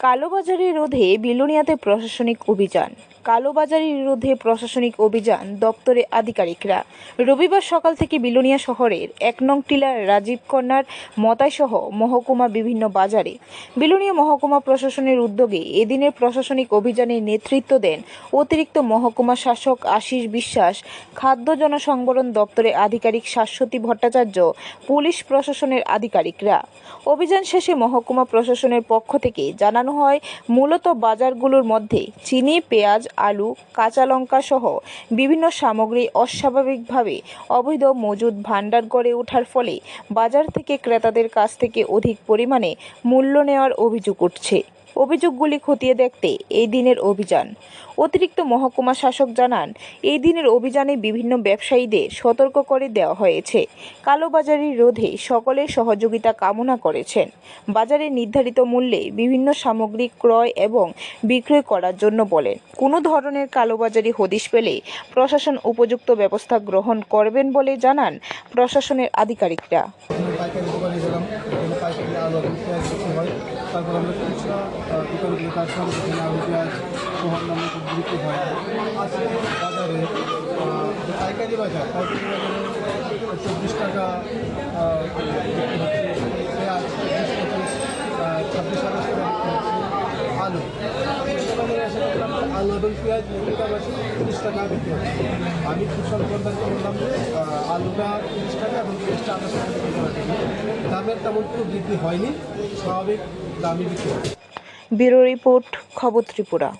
কালোবাজারি রোধে বিলোনিয়াতে প্রশাসনিক অভিযান। কালোবাজারি রোধে প্রশাসনিক অভিযান দপ্তরে আধিকারিকরা। রবিবার সকাল থেকে বিলোনিয়া শহরের এক নং টিলার রাজীব কর্নার মতাইসহ মহকুমা বিভিন্ন বাজারে। বিলোনিয়া মহকুমা প্রশাসনের উদ্যোগে এদিনের প্রশাসনিক অভিযানে নেতৃত্ব দেন অতিরিক্ত মহকুমা শাসক আশিস বিশ্বাস, খাদ্য জনসংবরণ দপ্তরের আধিকারিক শাশ্বতী ভট্টাচার্য, পুলিশ প্রশাসনের আধিকারিকরা। অভিযান শেষে মহকুমা প্রশাসনের পক্ষ থেকে জানানো হয়, মূলত বাজারগুলোর মধ্যে চিনি, পেঁয়াজ আলু, কাঁচা লঙ্কা সহ বিভিন্ন সামগ্রী অস্বাভাবিকভাবে অবৈধ মজুদ ভাণ্ডার গড়ে ওঠার ফলে বাজার থেকে ক্রেতাদের কাছ থেকে অধিক পরিমাণে মূল্য নেওয়ার অভিযোগ উঠছে। অভিযোগগুলি খতিয়ে দেখতে এই দিনের অভিযান। অতিরিক্ত মহকুমা শাসক জানান, এই দিনের অভিযানে বিভিন্ন ব্যবসায়ীদের সতর্ক করে দেওয়া হয়েছে। কালোবাজারি রোধে সকলের সহযোগিতা কামনা করেছেন। বাজারে নির্ধারিত মূল্যে বিভিন্ন সামগ্রী ক্রয় এবং বিক্রয় করার জন্য বলেন, কোনো ধরনের কালোবাজারি হদিশ পেলে প্রশাসন উপযুক্ত ব্যবস্থা গ্রহণ করবেন বলে জানান প্রশাসনের আধিকারিকরা। পাইকারি দোকানে গেলাম এখানে পাইকারি আলু এবং পেঁয়াজ বিক্রি হয়। তারপর আমরা খুচরা দোকানগুলো তার সঙ্গে সেখানে আলু, পেঁয়াজ প্রভাব নামে খুব বিক্রি হয়। আজকে বাজারে পাইকারি বাজার, পাইকারি বাজারে চব্বিশ টাকা পেঁয়াজ, বিশ পঁচিশ ছাব্বিশ সাতাশ টাকা আলু। আলু এবং পেঁয়াজ তিরিশ টাকা বিক্রি হচ্ছে। আমি কুশল প্রদান করলাম যে আলুটা তিরিশ করা দামের তেমন কোনো বৃদ্ধি হয়নি স্বাভাবিক দামই বিক্রি ব্যুরো রিপোর্ট খবর ত্রিপুরা।